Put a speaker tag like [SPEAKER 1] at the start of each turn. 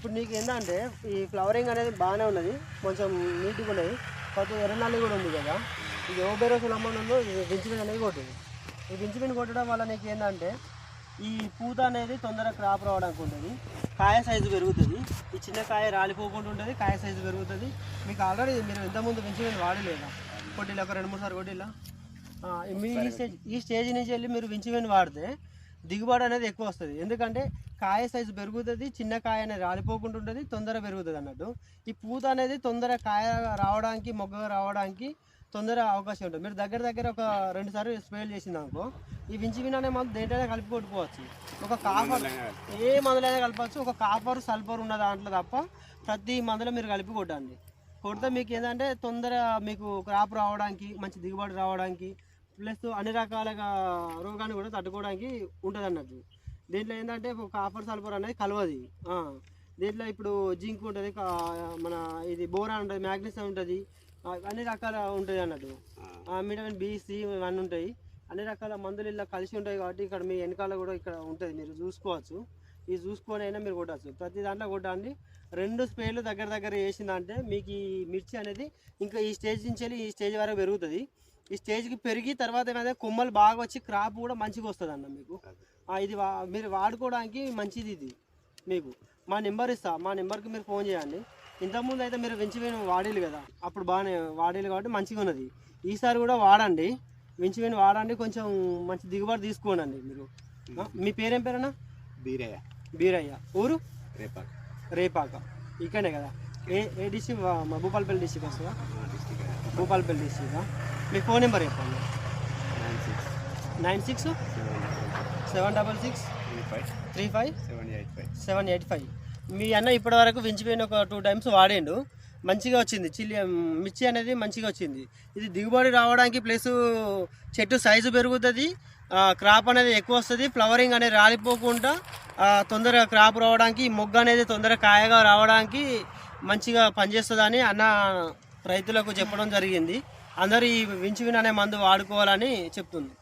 [SPEAKER 1] ఇప్పుడు నీకు ఏంటంటే ఈ ఫ్లవరింగ్ అనేది బాగానే ఉన్నది కొంచెం నీట్గా ఉన్నది. కాకపోతే ఎర్రనల్లి కూడా ఉంది కదా. ఇది ఓబేరోసులు అమ్మంలో వించిమిన్ అనేది కొట్టింది. ఈ వించిమిన్ కొట్టడం వల్ల నీకు ఏంటంటే ఈ పూత అనేది తొందరగా క్రాప్ రావడానికి ఉంటుంది. కాయ సైజు పెరుగుతుంది. ఈ చిన్న కాయ రాలిపోకుండా ఉంటుంది కాయ సైజు పెరుగుతుంది. మీకు ఆల్రెడీ మీరు ఇంతకుముందు వించిమిన్ వాడలేదా? కొట్టిలా ఒక రెండు మూడు సార్లు కొట్టిలా? ఈ స్టేజ్ ఈ స్టేజ్ నుంచి వెళ్ళి మీరు వించిమిన్ వాడితే దిగుబడి అనేది ఎక్కువ వస్తుంది. ఎందుకంటే కాయ సైజు పెరుగుతుంది చిన్న కాయ అనేది రాలిపోకుండా ఉంటుంది తొందర పెరుగుతుంది అన్నట్టు. ఈ పూత అనేది తొందర కాయ రావడానికి మొగ్గ రావడానికి తొందర అవకాశం ఉంటుంది. మీరు దగ్గర దగ్గర ఒక రెండు సార్లు స్ప్రే చేసింది అనుకో ఈ వించి అనే మందు దేంటైనా కలిపి కొట్టుకోవచ్చు. ఒక కాఫర్ ఏ మందులైనా కలపచ్చు. ఒక కాఫర్ సల్ఫర్ ఉన్న దాంట్లో తప్ప ప్రతి మందులో మీరు కలిపి కొట్టండి. కొడితే మీకు ఏంటంటే తొందర మీకు క్రాప్ రావడానికి మంచి దిగుబడి రావడానికి ప్లస్ అన్ని రకాలుగా రోగాన్ని కూడా తట్టుకోవడానికి ఉంటుంది అన్నట్టు దీంట్లో ఏంటంటే కాపర్ సల్ఫర్ అనేది కలవది. దీంట్లో ఇప్పుడు జింక్ ఉంటుంది మన ఇది బోరాన్ ఉంటుంది మ్యాగ్నీషియం ఉంటుంది అన్ని రకాల ఉంటుంది అన్నట్టు. మిటమిన్ బి సి ఇవన్నీ ఉంటాయి. అన్ని రకాల మందులు ఇలా కలిసి ఉంటాయి కాబట్టి ఇక్కడ మీ వెనకాల కూడా ఇక్కడ ఉంటుంది. మీరు చూసుకోవచ్చు. ఇది చూసుకొని అయినా మీరు కొట్టచ్చు. ప్రతి దాంట్లో కొట్టండి. రెండు స్ప్రేలు దగ్గర దగ్గర వేసిందంటే మీకు ఈ మిర్చి అనేది ఇంకా ఈ స్టేజ్ నుంచి వెళ్ళి ఈ స్టేజ్ వరకు పెరుగుతుంది. ఈ స్టేజ్కి పెరిగి తర్వాత ఏమైనా కొమ్మలు బాగా వచ్చి క్రాప్ కూడా మంచిగా వస్తుంది అన్న మీకు ఇది వా- మీరు వాడుకోవడానికి మంచిది ఇది మీకు. మా నెంబర్ ఇస్తా మా నెంబర్కి మీరు ఫోన్ చేయండి. ఇంతకుముందు అయితే మీరు వెంచివేను వాడేది కదా అప్పుడు బాగానే వాడేది కాబట్టి మంచిగా ఉన్నది. ఈసారి కూడా వాడండి వెంచివేను వాడండి కొంచెం మంచి దిగుబడి తీసుకోండి మీరు. మీ పేరేం పేరన్నా?
[SPEAKER 2] బీరయ్య.
[SPEAKER 1] బీరయ్య. ఊరు?
[SPEAKER 2] రేపాక్.
[SPEAKER 1] రేపాక. ఇక్కడే కదా. ఏ ఏ డిస్టిక్ మా భూపాలపల్లి డిస్టిక్ వస్తుందా? భూపాలపల్లి డిస్టిక్? మీ ఫోన్ నెంబర్ చెప్పండి.
[SPEAKER 2] Nine six
[SPEAKER 1] nine six
[SPEAKER 2] seven
[SPEAKER 1] double six
[SPEAKER 2] three five
[SPEAKER 1] three five
[SPEAKER 2] seven eight five
[SPEAKER 1] seven eight five. మీ అన్న ఇప్పటి వరకు వించిపోయిన ఒక టూ టైమ్స్ వాడిండు. మంచిగా వచ్చింది. చిల్లి మిర్చి అనేది మంచిగా వచ్చింది. ఇది దిగుబడి రావడానికి ప్లస్ చెట్టు సైజు పెరుగుతుంది. క్రాప్ అనేది ఎక్కువ వస్తుంది. ఫ్లవరింగ్ అనేది రాలిపోకుండా తొందరగా క్రాప్ రావడానికి మొగ్గ అనేది తొందరగా కాయగా రావడానికి మంచిగా పనిచేస్తుందని అన్న రైతులకు చెప్పడం జరిగింది. అందరూ ఈ వించివిన్ అనే మందు వాడుకోవాలని చెప్తుంది.